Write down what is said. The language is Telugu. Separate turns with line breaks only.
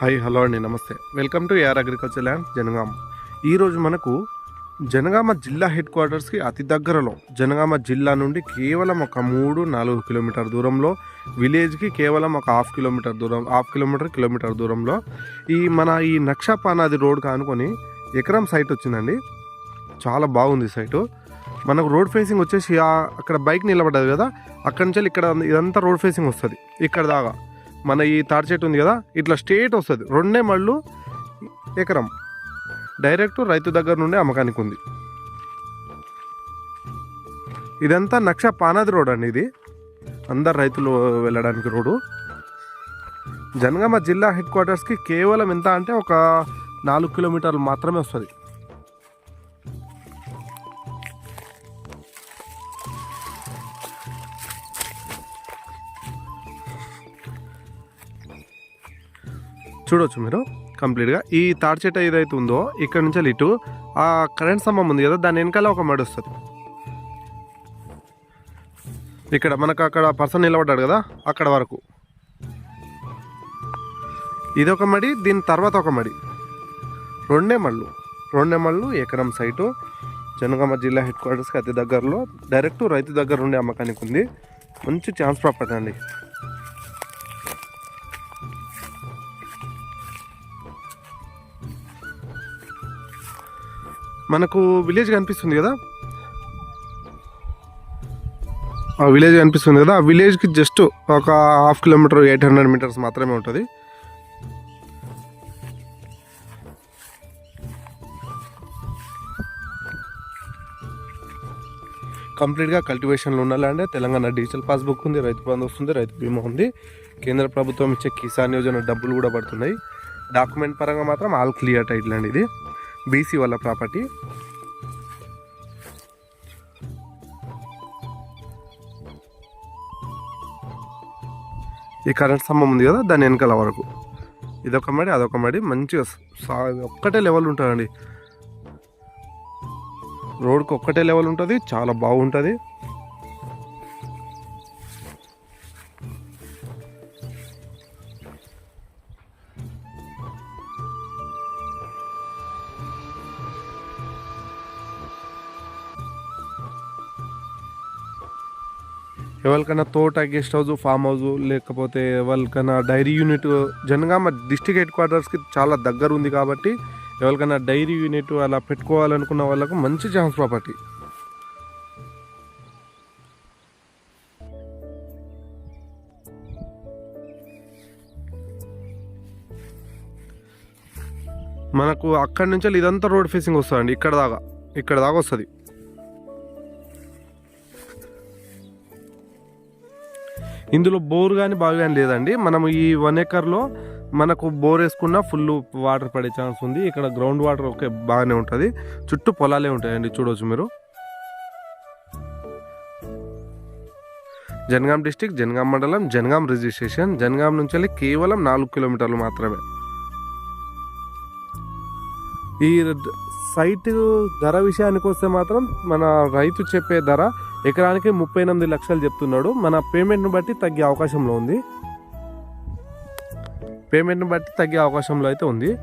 హాయ్ హలో అండి నమస్తే. Welcome to AR agriculture land Jangaon. ఈరోజు మనకు జనగామ జిల్లా హెడ్ క్వార్టర్స్కి అతి దగ్గరలో జనగామ జిల్లా నుండి కేవలం ఒక మూడు నాలుగు కిలోమీటర్ దూరంలో విలేజ్కి కేవలం ఒక హాఫ్ కిలోమీటర్ దూరం హాఫ్ కిలోమీటర్ కిలోమీటర్ దూరంలో ఈ మన ఈ నక్షపానాది రోడ్ కానుకొని ఎకరం సైట్ వచ్చిందండి. చాలా బాగుంది సైటు. మనకు రోడ్ ఫేసింగ్ వచ్చేసి అక్కడ బైక్ నిలబడ్డది కదా అక్కడి నుంచి ఇక్కడ ఇదంతా రోడ్ ఫేసింగ్ వస్తుంది ఇక్కడ దాకా. మన ఈ తాడి చెట్టు ఉంది కదా ఇట్లా స్ట్రేట్ వస్తుంది. రెండే మళ్ళు ఎకరం. డైరెక్ట్ రైతు దగ్గర నుండి అమ్మకానికి ఉంది. ఇదంతా నక్ష పానాది రోడ్ అండి ఇది. అందరు రైతులు వెళ్ళడానికి రోడ్డు. జనగామ జిల్లా హెడ్ క్వార్టర్స్కి కేవలం ఎంత అంటే ఒక నాలుగు కిలోమీటర్లు మాత్రమే వస్తుంది. చూడొచ్చు మీరు కంప్లీట్గా. ఈ తాడి చెట్టు ఏదైతే ఉందో ఇక్కడ నుంచి వెళ్ళి ఇటు ఆ కరెంట్ స్తంభం ఉంది కదా దాని వెనకాల ఒక మడి వస్తుంది. ఇక్కడ మనకు అక్కడ పర్సన్ నిలబడ్డాడు కదా అక్కడ వరకు. ఇది ఒక మడి దీని తర్వాత ఒక మడి. రెండే మళ్ళు. రెండే మళ్ళు ఎకరం సైటు. జనగామ జిల్లా హెడ్ క్వార్టర్స్కి అతి దగ్గరలో డైరెక్ట్ రైతు దగ్గర ఉండే అమ్మకానికి ఉంది. మంచి ఛాన్స్ ప్రాపర్టీ అండి. మనకు విలేజ్ కనిపిస్తుంది కదా? ఆ విలేజ్ కనిపిస్తుంది కదా? ఆ విలేజ్కి జస్ట్ ఒక half kilometre eight hundred metres మాత్రమే ఉంటుంది. కంప్లీట్గా కల్టివేషన్లో ఉండాలంటే తెలంగాణ డిజిటల్ పాస్బుక్ ఉంది రైతు బంధు వస్తుంది రైతు బీమా ఉంది. కేంద్ర ప్రభుత్వం ఇచ్చే కిసాన్ యోజన డబ్బులు కూడా పడుతున్నాయి. డాక్యుమెంట్ పరంగా మాత్రం ఆల్ క్లియర్ టైటిల్ అండి ఇది. B C property. ఈ కరెంట్ స్తంభం ఉంది కదా దాని వెనకాల వరకు. ఇదొక మడి అదొక మడి. మంచిగా సా- ఒక్కటే లెవెల్ ఉంటుందండి. రోడ్కి ఒక్కటే లెవెల్ ఉంటుంది చాలా బాగుంటుంది. ఎవరికైనా తోట గెస్ట్ హౌస్ ఫామ్ హౌస్ లేకపోతే ఎవరికైనా dairy unit Jangaon district head క్వార్టర్స్కి చాలా దగ్గర ఉంది కాబట్టి ఎవరికైనా డైరీ యూనిట్ అలా పెట్టుకోవాలనుకున్న వాళ్ళకు మంచి ఛాన్స్ ప్రాపర్టీ. మనకు అక్కడి నుంచి ఇదంతా రోడ్ ఫేసింగ్ వస్తుందండి. ఇక్కడ దాకా ఇక్కడ దాకా వస్తుంది. ఇందులో బోర్ కానీ బాగా కానీ లేదండి. మనం ఈ వన్ ఎకర్లో మనకు బోర్ వేసుకున్నా ఫుల్ వాటర్ పడే ఛాన్స్ ఉంది. ఇక్కడ గ్రౌండ్ వాటర్ ఓకే బాగానే ఉంటుంది. చుట్టూ పొలాలే ఉంటాయండి చూడవచ్చు మీరు. జనగాం డిస్టిక్ జనగాం మండలం జనగాం రిజిస్ట్రేషన్. జనగాం నుంచి వెళ్ళి కేవలం నాలుగు కిలోమీటర్లు మాత్రమే. ఈ సైట్ ధర విషయానికి వస్తే మాత్రం మన రైతు చెప్పే ధర ఎకరానికి ముప్పై ఎనిమిది లక్షలు చెప్తున్నాడు. మన పేమెంట్ను బట్టి తగ్గే అవకాశంలో ఉంది. పేమెంట్ను బట్టి తగ్గే అవకాశంలో అయితే ఉంది.